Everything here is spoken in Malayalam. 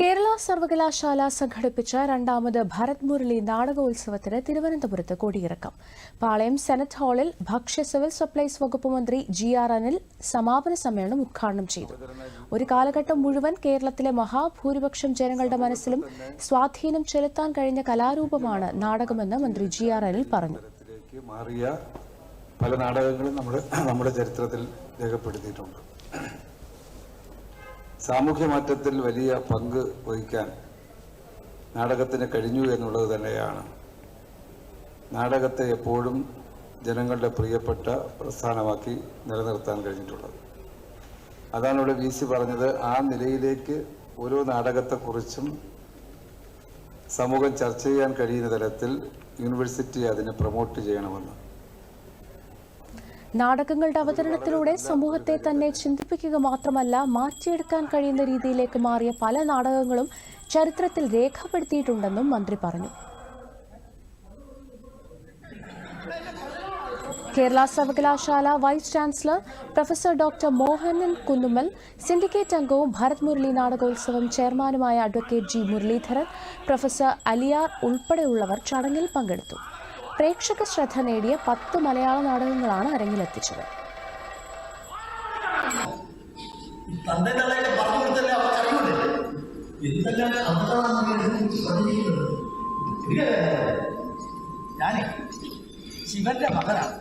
കേരള സർവകലാശാല സംഘടിപ്പിച്ച രണ്ടാമത് ഭരത് മുരളി നാടകോത്സവത്തിന് തിരുവനന്തപുരത്ത് കൊടിയിറക്കം. പാളയം സെനറ്റ് ഹാളിൽ ഭക്ഷ്യ സിവിൽ സപ്ലൈസ് വകുപ്പ് മന്ത്രി ജി ആർ അനിൽ സമാപന സമ്മേളനം ഉദ്ഘാടനം ചെയ്തു. ഒരു കാലഘട്ടം മുഴുവൻ കേരളത്തിലെ മഹാഭൂരിപക്ഷം ജനങ്ങളുടെ മനസ്സിലും സ്വാധീനം ചെലുത്താൻ കഴിഞ്ഞ കലാരൂപമാണ് നാടകമെന്ന് മന്ത്രി ജി ആർ അനിൽ പറഞ്ഞു. പല നാടകങ്ങളും നമ്മുടെ നമ്മുടെ ചരിത്രത്തിൽ രേഖപ്പെടുത്തിയിട്ടുണ്ട്. സാമൂഹ്യ മാറ്റത്തിൽ വലിയ പങ്ക് വഹിക്കാൻ നാടകത്തിന് കഴിഞ്ഞു എന്നുള്ളത് തന്നെയാണ്. നാടകത്തെ എപ്പോഴും ജനങ്ങളുടെ പ്രിയപ്പെട്ട പ്രസ്ഥാനമാക്കി നിലനിർത്താൻ കഴിഞ്ഞിട്ടുള്ളത്. അതാണ് ഇവിടെ വി സി പറഞ്ഞത്. ആ നിലയിലേക്ക് ഓരോ നാടകത്തെക്കുറിച്ചും സമൂഹം ചർച്ച ചെയ്യാൻ കഴിയുന്ന തരത്തിൽ യൂണിവേഴ്സിറ്റി അതിനെ പ്രൊമോട്ട് ചെയ്യണമെന്ന്. നാടകങ്ങളുടെ അവതരണത്തിലൂടെ സമൂഹത്തെ തന്നെ ചിന്തിപ്പിക്കുക മാത്രമല്ല മാറ്റിയെടുക്കാൻ കഴിയുന്ന രീതിയിലേക്ക് മാറിയ പല നാടകങ്ങളും ചരിത്രത്തിൽ രേഖപ്പെടുത്തിയിട്ടുണ്ടെന്നും മന്ത്രി പറഞ്ഞു. കേരള സർവകലാശാല vice chancellor professor doctor Mohanan Kunnummal syndicate അംഗവും ഭരത് മുരളി നാടകോത്സവം ചെയർമാനുമായ advocate G Muraleedharan professor Aliyar ഉൾപ്പെടെയുള്ളവർ ചടങ്ങിൽ പങ്കെടുത്തു. പ്രേക്ഷക ശ്രദ്ധ നേടിയ പത്ത് മലയാള നാടകങ്ങളാണ് അരങ്ങിലെത്തിച്ചത്. ശിവന്റെ മകനാണ്.